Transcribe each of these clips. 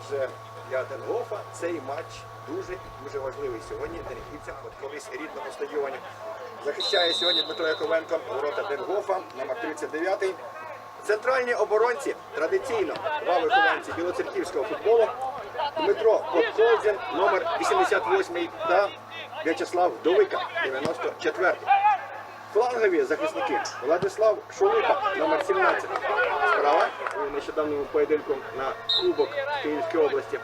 Отже, для Денгофа цей матч дуже дуже важливий сьогодні Денихівцям, от колись рідному стадіоні. Захищає сьогодні Дмитро Яковенко ворота Денгофа, номер 39. Центральні оборонці традиційно два вихованці білоцерківського футболу. Дмитро Подколзін, номер 88 та В'ячеслав Довика, 94. Флангові захисники Владислав Шулипа, номер 17. Справа у поєдинку на Кубок Київської області.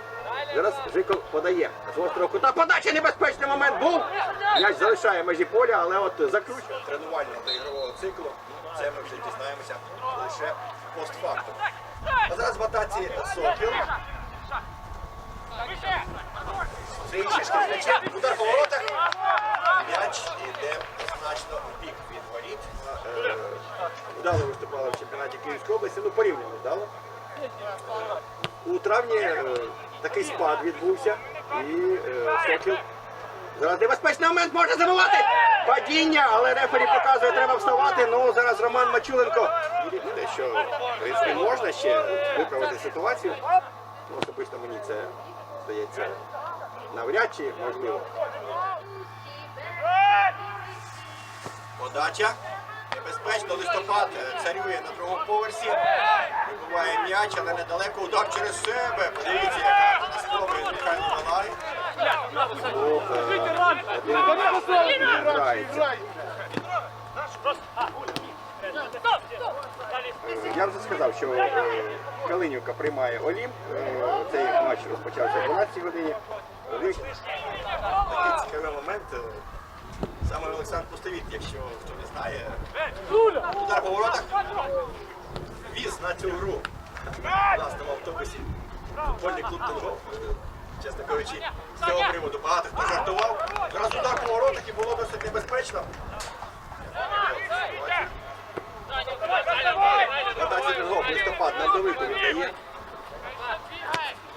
Зараз Жиков подає з острого кута. Подача небезпечний момент був. М'яч залишає межі поля, але от закручує тренувального та ігрового циклу. Це ми вже дізнаємося лише постфактум. А зараз в атаці Сокіл. Це з м'ячем. Удар по воротах. М'яч іде значно в бік від воріт. Е, Вдало виступала в чемпіонаті Області, ну порівняно вдало. У травні е, такий спад відбувся і е, Сокіл. Зараз небезпечний момент може забивати. Падіння, але рефері показує, треба вставати. Ну зараз Роман Мачуленко вірить, що в принципі, можна ще виправити ситуацію. Ну, особисто мені це здається навряд чи можливо. Подача. Небезпечно, листопад е, царює на другому поверсі. Вибиває м'яч, але недалеко удар через себе. Подивіться, яка спробує Михайло. Е, Я вже сказав, що е, Калинівка приймає Олімп. Е, Цей матч розпочався о 12 годині. Такий цікавий момент. Саме Олександр Пустовіт, якщо хто не знає. Удар по воротах. Віз на цю гру. В власному автобусі. Футбольний клуб Тенгоф. Чесно кажучи, з цього приводу багато хто жартував. Зараз удар по воротах і було досить небезпечно. Листопад на Довику віддає.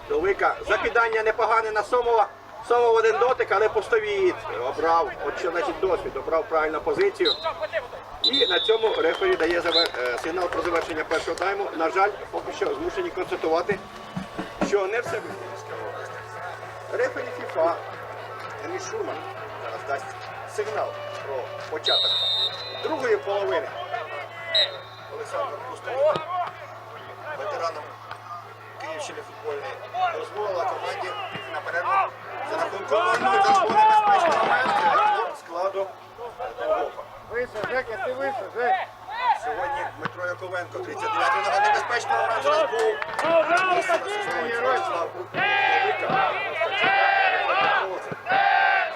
Довика. Закидання непогане на Сомова. Сомов один дотик, але пустовіт. Обрав. От що значить досвід, обрав правильну позицію. І на цьому рефері дає е, сигнал про завершення першого тайму. На жаль, поки що змушені констатувати, що не все вийшло. Рефері ФІФА Генрій Шурман зараз дасть сигнал про початок другої половини. Олександр Пустовіт, ветераном Київщини футбольної, дозволила команді на перерву за рахунком 0-0 зайшло небезпечний момент до складу Денгофа. Вище, Жека, ти вище, Жек. Сьогодні Дмитро Яковенко, 39-й номер небезпечний момент був. Герой, Ярослав Довика.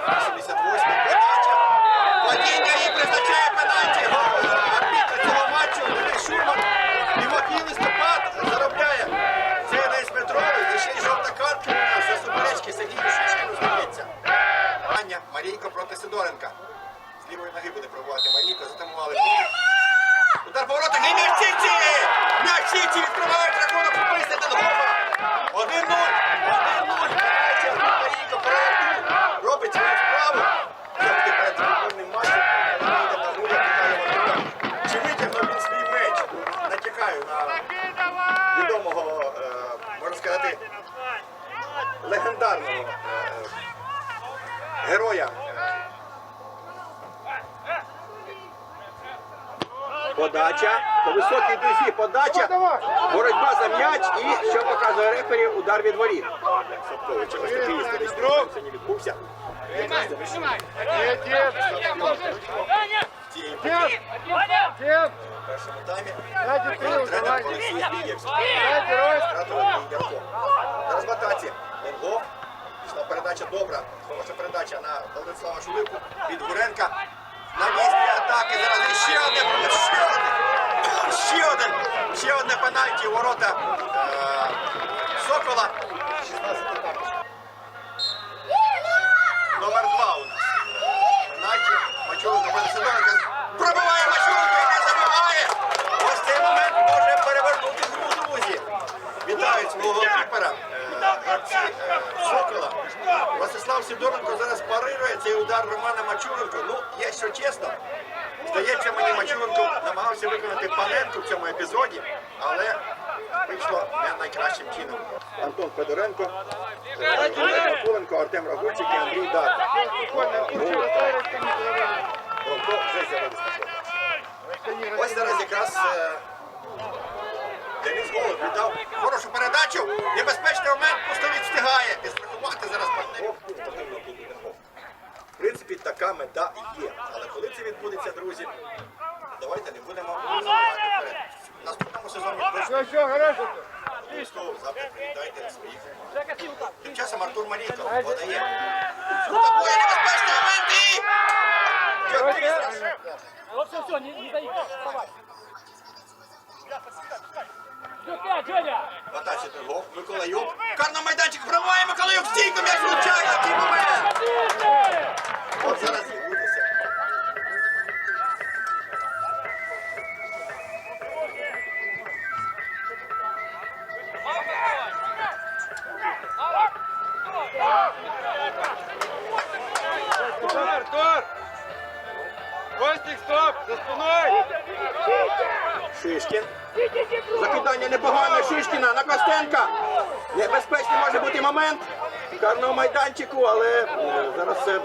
88 подача. Падіння і призначає пенальті. Гол арбітр цього матчу Денис Шурман. Тимофій Листопад заробляє. Це Денис Петрович. І ще й жовта картка у нас за суперечки Сергію Шишкіну здається. Аня Марійко проти Сидоренка. З лівої ноги буде пробувати Марійко. Затамували. Удар по воротах і м'яч Сіті! М'яч Сіті відкривають рахунок футболіста Денгофа. 1-0. 1-0. Пенальті. Марійко перед робить свою справу. Завжди перед футбольним матчем. Він йде на гру, вітає ворота. Чи витягнув він свій меч? Натякаю на відомого, е, можна сказати, легендарного е, героя. Подача. По високій дузі подача. Боротьба за м'яч і що показує рефері, удар від воріт. Сапкович, ось такий історичний момент сьогодні відбувся. В першому. Пішла передача добра. Хороша передача на Владислава Шулику. Від Гуренка. На місці атаки. Зараз іще одне. Ще одне. Ще один. Ще одне пенальті у ворота е, Сокола. 16 також. Номер два у нас. Пенальті. Мачуленко проти Сидоренка. Пробиває Мачуленко і не забиває. Ось цей момент може перевернути гру, друзі. Вітають свого голкіпера. е, е, Сокола. Васислав Сидоренко зараз парирує цей удар Романа Мачуленко. Ну, якщо чесно, здається, мені Мачуленко намагався виконати паненку в цьому епізоді, але вийшло не найкращим чином. Антон Федоренко, Олег Вакуленко, Артем Рагульчик і Андрій Дат. Ось зараз якраз е, Денис Голуб віддав хорошу передачу. Небезпечний момент Пустовіч встигає. Підстрахувати зараз партнерів. спортивного клубу «Дніпро». В принципі, така мета є. Але коли це відбудеться, друзі, давайте не будемо вперед. В наступному сезоні Все, все, хорошо. обов'язково завтра привітайте своїх. Тим часом Артур Марійко подає. Момент і... Як пісня. Вот все, все, не, не дай. Вставай. Все, пять, Женя! В атаці Тергов, Миколаюк. Карна майданчик пробиває Миколаюк, стійко м'яч влучає, який момент! От зараз Артур. Костик, стоп, за. Шишкін. Закидання непогане Шишкіна на Костенка. Небезпечний може бути момент карного майданчику, але е, зараз все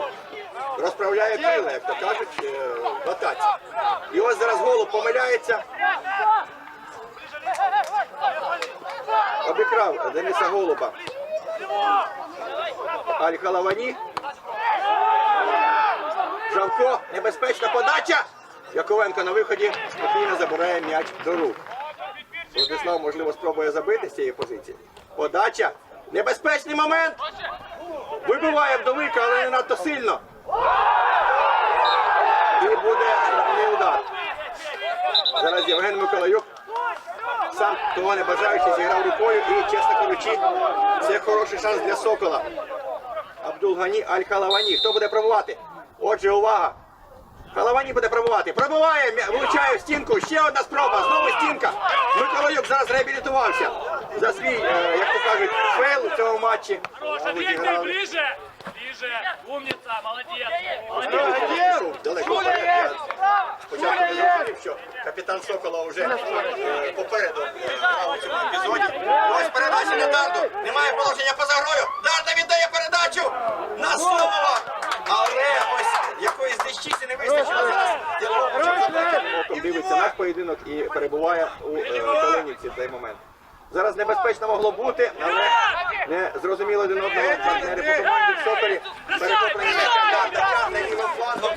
розправляє крила, як то кажуть, е, в. І ось зараз голуб помиляється. Обікрав Дениса Голуба. Аль-Халавані. Жавко, небезпечна подача. Яковенко на виході спокійно забирає м'яч до рук. Владислав, можливо, спробує забити з цієї позиції. Подача. Небезпечний момент. Вибиває вдовика, але не надто сильно. І буде штрафний удар. Зараз Євген Миколаюк. Сам того не бажаючи зіграв рукою і, чесно кажучи, це хороший шанс для Сокола. Абдулгані Аль-Халавані. Хто буде пробувати? Отже, увага. Халавані буде пробувати. Пробиває, м'я- влучає в стінку. Ще одна спроба. Знову стінка. Миколаюк зараз реабілітувався за свій, е, як то кажуть, фейл у цьому матчі. Хорошо, Мабуть, двигай, зіграли. ближе! Ближе! Умница, молодец! Молодец! Далеко. Спочатку не зрозумів, що капітан Сокола вже е, попереду грав у цьому епізоді. Ось передача на Дарду. Немає положення поза грою. Дарда віддає передачу на Сомова. Але ось якоїсь дещиці не вистачило зараз. Дивиться наш поєдинок і перебуває у е, Калинівці в цей момент. Зараз небезпечно могло бути, але не зрозуміло один одного партнери по команді в Соколі. Перехоплення Дарда тягне лівим флангом.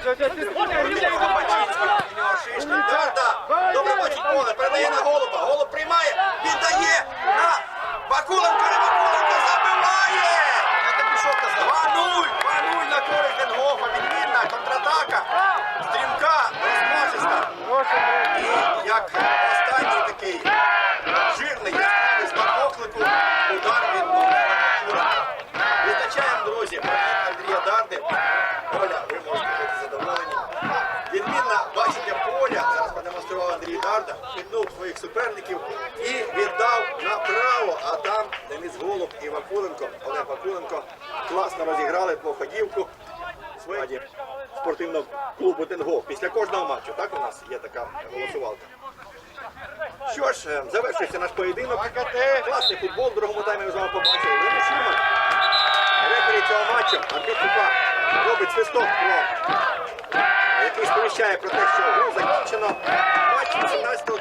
Дарда добре бачить поле, передає на голуба. Голуб приймає, віддає на Бакуленко, Дарда, піднув своїх суперників і віддав направо. А там Денис Голуб і Вакуленко, Олег Вакуленко класно розіграли двоходівку своєї спортивного клубу Тенгоф. Після кожного матчу, так у нас є така голосувалка. Що ж, е, завершується наш поєдинок. Класний футбол, в другому таймі ми з вами побачили. Лена Шуман, рефері цього матчу, Андрій Купа, робить свисток про який сповіщає про те, що гру закінчено. Nice to